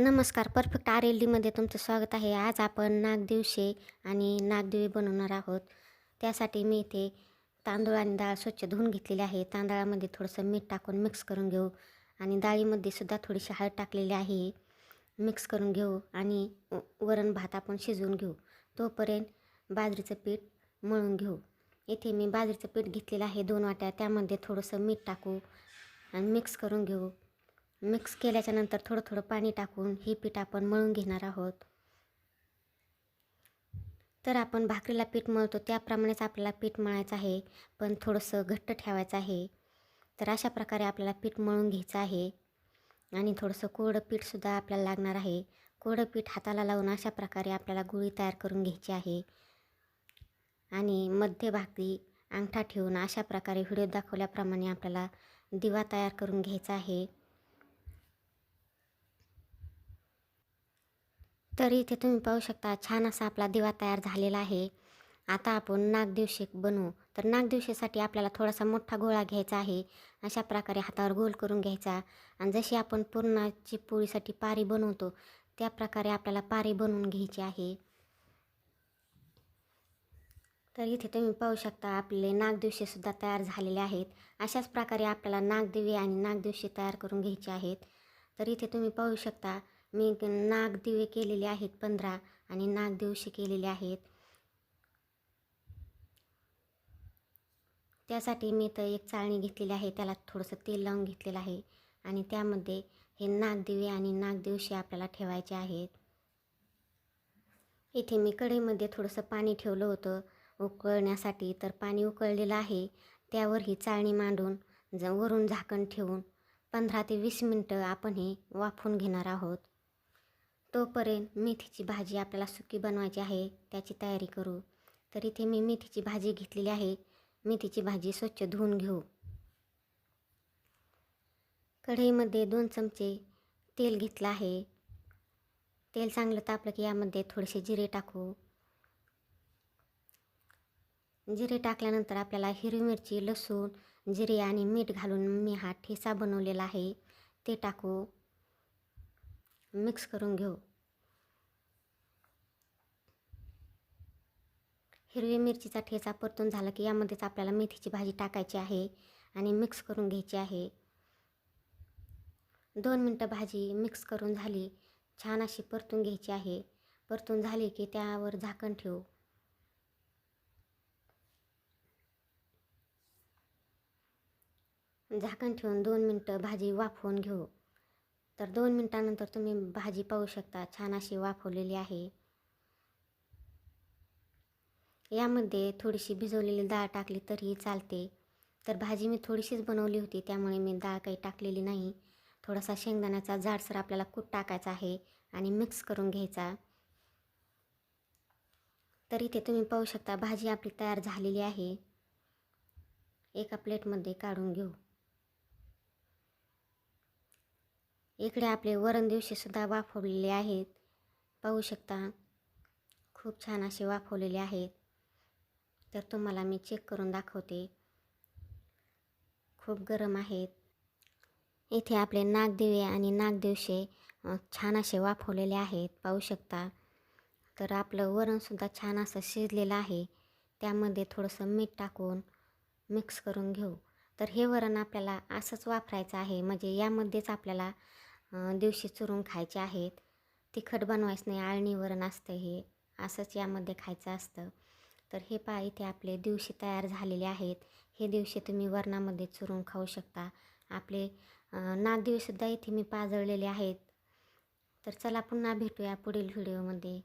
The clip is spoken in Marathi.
नमस्कार परफेक्ट आर एल डीमध्ये तुमचं स्वागत आहे. आज आपण नागदिवशे आणि नागदिवे बनवणार आहोत. त्यासाठी मी इथे तांदूळ आणि डाळ स्वच्छ धुवून घेतलेली आहे. तांदळामध्ये थोडंसं मीठ टाकून मिक्स करून घेऊ. आणि डाळीमध्ये सुद्धा थोडीशी हळद टाकलेली आहे. मिक्स करून घेऊ आणि व- वरण भात आपण शिजवून घेऊ. तोपर्यंत बाजरीचं पीठ मळून घेऊ. इथे मी बाजरीचं पीठ घेतलेलं आहे दोन वाट्या. त्यामध्ये थोडंसं मीठ टाकू आणि मिक्स करून घेऊ. मिक्स केल्याच्यानंतर थोडं थोडं पाणी टाकून हे पीठ आपण मळून घेणार आहोत. तर आपण भाकरीला पीठ मळतो त्याप्रमाणेच आपल्याला पीठ मळायचं आहे पण थोडंसं घट्ट ठेवायचं आहे. तर अशा प्रकारे आपल्याला पीठ मळून घ्यायचं आहे. आणि थोडंसं कोरडं पीठसुद्धा आपल्याला लागणार आहे. कोरडं पीठ हाताला लावून अशा प्रकारे आपल्याला गुळी तयार करून घ्यायची आहे. आणि मध्यभागी अंगठा ठेवून अशा प्रकारे व्हिडिओ दाखवल्याप्रमाणे आपल्याला दिवा तयार करून घ्यायचा आहे. तर इथे तुम्ही पाहू शकता छान असा आपला दिवा तयार झालेला आहे. आता आपण नागदिवशी बनवू. तर नागदिवशीसाठी आपल्याला थोडासा मोठा गोळा घ्यायचा आहे. अशा प्रकारे हातावर गोल करून घ्यायचा. आणि जशी आपण पुरणाची पोळीसाठी पारी बनवतो त्या प्रकारे आपल्याला पारी बनवून घ्यायची आहे. तर इथे तुम्ही पाहू शकता आपले नागदिवशीसुद्धा तयार झालेले आहेत. अशाच प्रकारे आपल्याला नागदिवे आणि नागदिवशी तयार करून घ्यायचे आहेत. तर इथे तुम्ही पाहू शकता मी नागदिवे केलेले आहेत पंधरा आणि नागदिवशी केलेले आहेत. त्यासाठी मी तर एक चाळणी घेतलेली आहे त्याला थोडंसं तेल लावून घेतलेलं आहे आणि त्यामध्ये हे नागदिवे आणि नागदिवशी आपल्याला ठेवायचे आहेत. इथे मी कढईमध्ये थोडंसं पाणी ठेवलं होतं. उकळण्यासाठी तर पाणी उकळलेलं आहे. त्यावर ही चाळणी मांडून ज वरून झाकण ठेवून पंधरा ते वीस मिनटं आपण हे वाफून घेणार आहोत. तोपर्यंत मेथीची भाजी आपल्याला सुकी बनवायची आहे त्याची तयारी करू. तर इथे मी मेथीची भाजी घेतलेली आहे. मेथीची भाजी स्वच्छ धुवून घेऊ. कढईमध्ये दोन चमचे तेल घेतलं आहे. तेल चांगलं तापलं की यामध्ये थोडेसे जिरे टाकू. जिरे टाकल्यानंतर आपल्याला हिरवी मिरची लसूण जिरे आणि मीठ घालून मी हा ठेसा बनवलेला आहे. ते टाकू. मिक्स करून घेऊ. हिरवी मिरचीचा ठेचा परतून झाला की यामध्येच आपल्याला मेथीची भाजी टाकायची आहे आणि मिक्स करून घ्यायची आहे. दोन मिनटं भाजी मिक्स करून झाली छान अशी परतून घ्यायची आहे. परतून झाली की त्यावर झाकण ठेवू. झाकण ठेवून दोन मिनटं भाजी वाफवून घेऊ. तर दोन मिनटानंतर तुम्ही भाजी पाहू शकता. छान अशी वाफवलेली आहे. यामध्ये थोडीशी भिजवलेली डाळ टाकली तरीही चालते. तर भाजी मी थोडीशीच बनवली होती त्यामुळे मी डाळ काही टाकलेली नाही. थोडासा शेंगदाण्याचा जाडसर आपल्याला कूट टाकायचा आहे आणि मिक्स करून घ्यायचा. तर इथे तुम्ही पाहू शकता भाजी आपली तयार झालेली आहे. एका प्लेटमध्ये काढून घेऊ. इकडे आपले वरण दिवशीसुद्धा वाफवलेले आहेत. पाहू शकता खूप छान असे वाफवलेले आहेत. तर तुम्हाला मी चेक करून दाखवते. खूप गरम आहेत. इथे आपले नागदिवे आणि नागदिवशे छान असे वाफवलेले आहेत. पाहू शकता. तर आपलं वरणसुद्धा छान असं शिजलेलं आहे. त्यामध्ये थोडंसं मीठ टाकून मिक्स करून घेऊ. तर हे वरण आपल्याला असंच वापरायचं आहे. म्हणजे यामध्येच आपल्याला दिवशी चुरून खायचे आहेत. तिखट बनवायचं नाही आळणी वरण असतं हे. असंच यामध्ये खायचं असतं. तर हे पहा इथे आपले दिवशी तयार झालेले आहेत. हे दिवशी तुम्ही वरणामध्ये चुरून खाऊ शकता. आपले नागदेवसुद्धा इथे मी पाजळलेले आहेत. तर चला पुन्हा भेटूया पुढील व्हिडिओमध्ये.